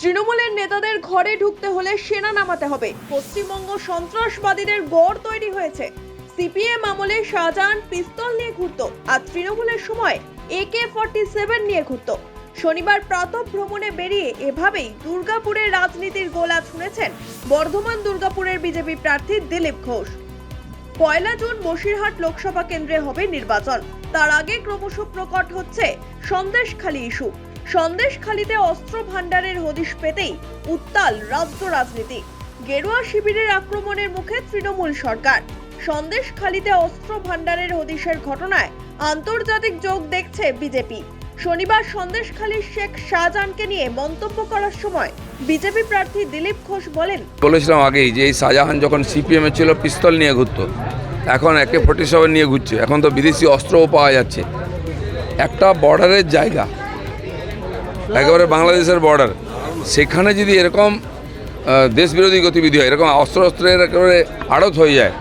তৃণমূলের নেতাদের ঘরে ঢুকতে হলে সেনা নামাতে হবে। পশ্চিমবঙ্গ সন্ত্রাসবাদীদের গড় তৈরি হয়েছে। সিপিএম আমলে শাহজাহান পিস্তল নিয়ে ঘুরত আর তৃণমূলের সময় একে ফর্টি সেভেন নিয়ে ঘুরত। শনিবার প্রাতঃ ভ্রমণে বেরিয়ে এভাবেই দুর্গাপুরের রাজনীতির গোলা ছুঁড়েছেন বর্ধমান দুর্গাপুরের বিজেপি প্রার্থী দিলীপ ঘোষ। পয়লা জুন বসিরহাট লোকসভা কেন্দ্রে হবে নির্বাচন। তার আগে ক্রমশ প্রকট হচ্ছে সন্দেশখালী ইস্যু। সন্দেশখালীতে অস্ত্র ভাণ্ডারের হদিশ পেতেই উত্তাল রাজ্য রাজনীতি। গেরুয়া শিবিরের আক্রমণের মুখে তৃণমূল সরকার। সন্দেশখালীতে অস্ত্র ভাণ্ডারের হদিশের ঘটনায় আন্তর্জাতিক যোগ দেখছে বিজেপি। শনিবার সন্দেশখালীর শেখ শাহজাহানকে নিয়ে মন্তব্য করার সময় বিজেপি প্রার্থী দিলীপ ঘোষ বলেন, বলেছিলাম আগেই যে এই শাহজাহান যখন সিপিএমে ছিল, পিস্তল নিয়ে ঘুরত। এখন একে ফোর্টি সেভেন নিয়ে ঘুরছে। এখন তো বিদেশি অস্ত্রও পাওয়া যাচ্ছে। একটা বর্ডারের জায়গা। একেবারে বাংলাদেশের বর্ডার সেখানে যদি এরকম দেশবিরোধী গতিবিধি হয় এরকম অস্ত্র অস্ত্রের একেবারে আড়ত হয়ে যায়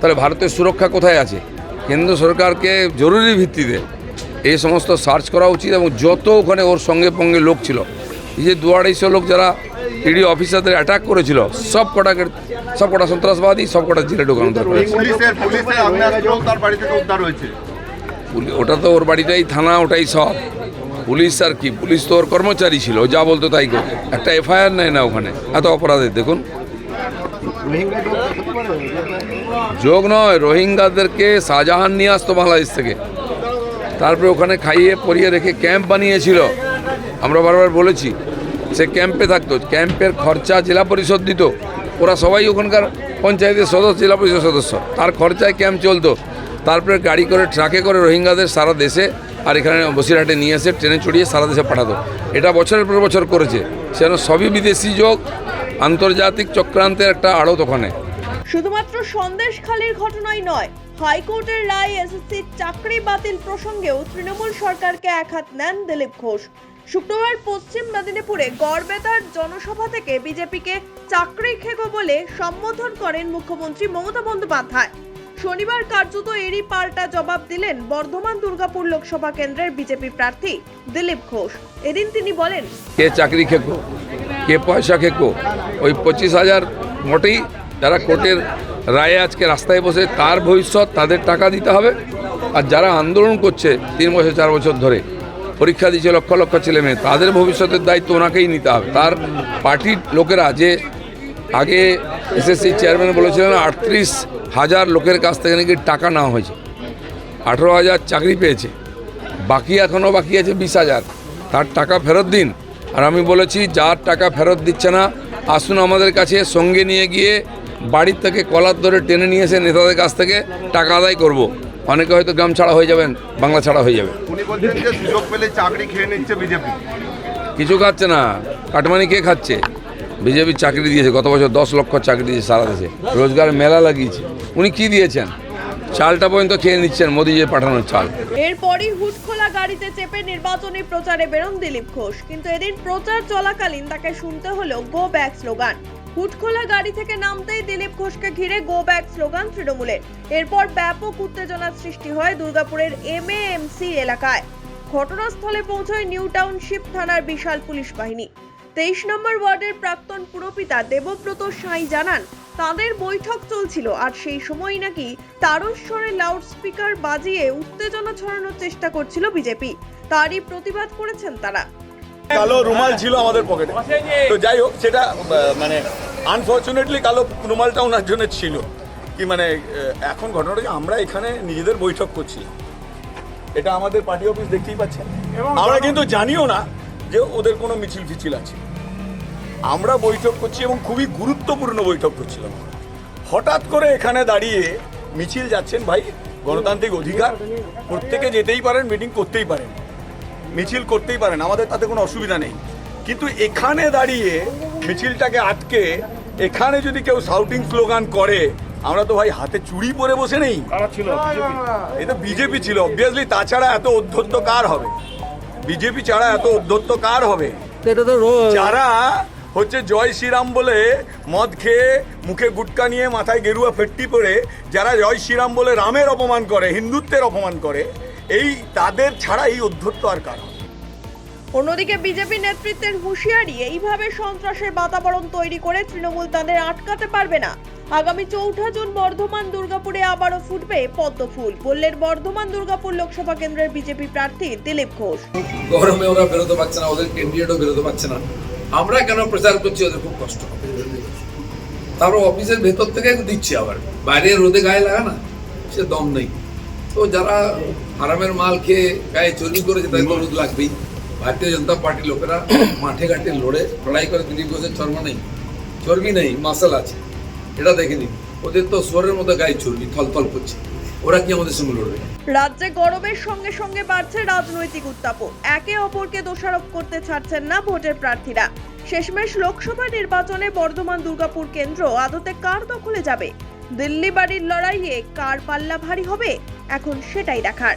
তাহলে ভারতের সুরক্ষা কোথায় আছে? কেন্দ্র সরকারকে জরুরি ভিত্তিতে এই সমস্ত সার্চ করা উচিত এবং যত ওখানে ওর সঙ্গে পঙ্গে লোক ছিল এই যে দু আড়াইশো লোক যারা ইডি অফিসারদের অ্যাটাক করেছিল সব কটাকে সব কটা সন্ত্রাসবাদী সব কটা জেলে ঢোকানো ওটা তো ওর বাড়িটাই থানা ওটাই সব। পুলিশ আর কি? পুলিশ তো ওর কর্মচারী ছিল যা বলতো তাই করতো। একটা এফআইআর নেয় না ওখানে, এত অপরাধের, দেখুন। যোগ নয়, রোহিঙ্গাদেরকে শাহজাহান নিয়ে আসতো বাংলাদেশ থেকে। তারপরে ওখানে খাইয়ে পরিয়ে রেখে ক্যাম্প বানিয়েছিল। আমরা বারবার বলেছি, সে ক্যাম্পে থাকতো, ক্যাম্পের খরচা জেলা পরিষদ দিত। ওরা সবাই ওখানকার পঞ্চায়েতের সদস্য, জেলা পরিষদ সদস্য। তার খরচায় ক্যাম্প চলতো। তারপরে গাড়ি করে, ট্রাকে করে রোহিঙ্গাদের সারা দেশে আর এখানে বসিরহাটে নিয়ে এসে ট্রেনে চড়িয়ে সারা দেশে পাঠাতো। এটা বছরের পর বছর করেছে। সেন সবই বিদেশি যোগ, আন্তর্জাতিক চক্রান্তের একটা আড়ত ওখানে। শুধুমাত্র সন্দেশখালীর ঘটনাই নয়, হাইকোর্টের রায় এসএসসির চাকরি বাতিল প্রসঙ্গেও তৃণমূল সরকারকে একহাত নেন দিলীপ ঘোষ। শুক্রবার পশ্চিম মেদিনীপুরে গড়বেতার জনসভা থেকে বিজেপিকে চাকরি খেগো বলে সম্বোধন করেন মুখ্যমন্ত্রী মমতা বন্দ্যোপাধ্যায়। শনিবার কার্যত এরই পাল্টা জবাব দিলেন বর্ধমান দুর্গাপুর লোকসভা কেন্দ্রের বিজেপি প্রার্থী দিলীপ ঘোষ। এদিন তিনি বলেন, কে চাকরি খেকো, কে পয়সা খেকো, ওই পঁচিশ হাজার মোটেই যারা কোর্টের রায়ে আজকে রাস্তায় বসে তার ভবিষ্যৎ, তাদের টাকা দিতে হবে। আর যারা আন্দোলন করছে তিন বছর, চার বছর ধরে, পরীক্ষা দিচ্ছে লক্ষ লক্ষ ছেলে মেয়ে তাদের ভবিষ্যতের দায়িত্ব ওনাকেই নিতে হবে। তার পার্টির লোকেরা যে আগে এসএসসি চেয়ারম্যান বলেছিলেন আটত্রিশ হাজার লোকের কাছ থেকে নাকি টাকা নেওয়া হয়েছে। আঠেরো হাজার চাকরি পেয়েছে। বাকি এখনও বাকি আছে বিশ হাজার। তার টাকা ফেরত দিন। আর আমি বলেছি যার টাকা ফেরত দিচ্ছে না আসুন আমাদের কাছে সঙ্গে নিয়ে গিয়ে বাড়ির থেকে কলার ধরে টেনে নিয়ে এসে নেতাদের কাছ থেকে টাকা আদায় করব। অনেকে হয়তো গ্রাম ছাড়া হয়ে যাবেন বাংলা ছাড়া হয়ে যাবে। উনি বলছেন যে সুযোগ পেলে চাকরি খেয়ে নিচ্ছে বিজেপি। কিছু খাচ্ছে না কাটমানি কে খাচ্ছে? বিজেপি চাকরি দিয়েছে, গত বছর দশ লক্ষ চাকরি দিয়েছে সারা দেশে। রোজগার মেলা লাগিয়েছে। উনি কি দিয়েছেন? চালটা পর্যন্ত খেয়ে নিচ্ছেন, মোদি যে পাঠানোর চাল। এরপরই হুটখোলা গাড়িতে চেপে নির্বাচনী প্রচারে বেরোন দিলীপ ঘোষ। কিন্তু এদিন প্রচার চলাকালীন তাকে শুনতে হলো গো ব্যাক স্লোগান হুটখোলা গাড়ি থেকে নামতেই দিলীপ ঘোষকে ঘিরে গো ব্যাক স্লোগান তৃণমূলের। এরপর ব্যাপক উত্তেজনার সৃষ্টি হয় দুর্গাপুরের এমএএমসি এলাকায়। ঘটনাস্থলে পৌঁছয় নিউ টাউনশিপ থানার বিশাল পুলিশ বাহিনী। তেইশ নম্বর ওয়ার্ডের প্রাক্তন পুরপিতা দেবব্রত সাঁই জানান তাদের বৈঠক চলছিল আর সেই সময় নাকি তারস্বরে লাউডস্পিকার বাজিয়ে উত্তেজনা ছড়ানোর চেষ্টা করছিল বিজেপি। তারই প্রতিবাদ করেছেন তারা। কালো রুমাল ছিল আমাদের পকেটে। তো যাই হোক সেটা মানে আনফর্চুনেটলি কালো রুমালটা ওনার জন্য ছিল। কি মানে এখন ঘটনাটা আমরা এখানে নিজেদের বৈঠক করছি। এটা আমাদের পার্টি অফিস দেখতেই পাচ্ছেন। আমরা কিন্তু জানিও না যে ওদের কোনো মিছিল ফিছিল আছে। আমরা বৈঠক করছি এবং খুবই গুরুত্বপূর্ণ বৈঠক করছিলাম। হঠাৎ করে এখানে দাঁড়িয়ে মিছিল যাচ্ছেন ভাই গণতান্ত্রিক অধিকার প্রত্যেকে যেতেই পারেন মিটিং করতেই পারেন। মিছিল করতেই পারেন আমাদের তাতে কোনো অসুবিধা নেই। কিন্তু এখানে দাঁড়িয়ে মিছিলটাকে আটকে এখানে যদি কেউ সাউটিং স্লোগান করে আমরা তো ভাই হাতে চুড়ি পরে বসে নেই। এটা বিজেপি ছিল অবভিয়াসলি তাছাড়া এত অধ্যত্ত কার হবে? বিজেপি ছাড়া এত উদ্যত্ত কার হবে এটা তো যারা হচ্ছে জয় শ্রীরাম বলে মদ খেয়ে মুখে গুটকা নিয়ে মাথায় গেরুয়া ফেটটি পরে যারা জয় শ্রীরাম বলে রামের অপমান করে হিন্দুত্বের অপমান করে এই তাদের ছাড়া এই উদ্ধত্ত আর কার হবে? অন্যদিকে বিজেপি নেতৃত্বের হুঁশিয়ারি, এইভাবে সন্ত্রাসের বাতাবরণ তৈরি করে তৃণমূল তাদের আটকাতে পারবে না। আগামী চৌঠা জুন বর্ধমান দুর্গাপুরে আবারও ফুটবে পদ্ম ফুল। বললেন বর্ধমান দুর্গাপুর লোকসভা কেন্দ্রের বিজেপি প্রার্থী দিলীপ ঘোষ। গরমে ওরা বেরোতে পারছে না, ওদের ক্যান্ডিডেটও বেরোতে পারছে না। আমরা কেন প্রচার করছি? ওদের খুব কষ্ট। তারপর অফিসের ভেতর থেকে দিচ্ছি আবার। বাইরে রোদে গায়ে লাগা না, সে দম নেই। তো যারা হারামের মাল খেয়ে গায়ে চর্বি করেছে, তাদের রোদ লাগবেই। ভারতীয় জনতা পার্টির লোকেরা মাঠে ঘাটে লড়ে, লড়াই করে দিলীপ ঘোষের চর্ম নেই চর্বি নেই মাসাল আছে। এটা দেখে নিন ওদের তো সোরের মতো গায়ে চর্বি, থলথল করছে। ওরা কি আমাদের সঙ্গে লড়বে? রাজ্যে গরমের সঙ্গে সঙ্গে বাড়ছে রাজনৈতিক উত্তাপও। একে অপরকে দোষারোপ করতে ছাড়ছেন না ভোটের প্রার্থীরা। শেষমেশ লোকসভা নির্বাচনে বর্ধমান দুর্গাপুর কেন্দ্র আদতে কার দখলে যাবে? দিল্লি বাড়ির লড়াইয়ে কার পাল্লা ভারী হবে? এখন সেটাই দেখার।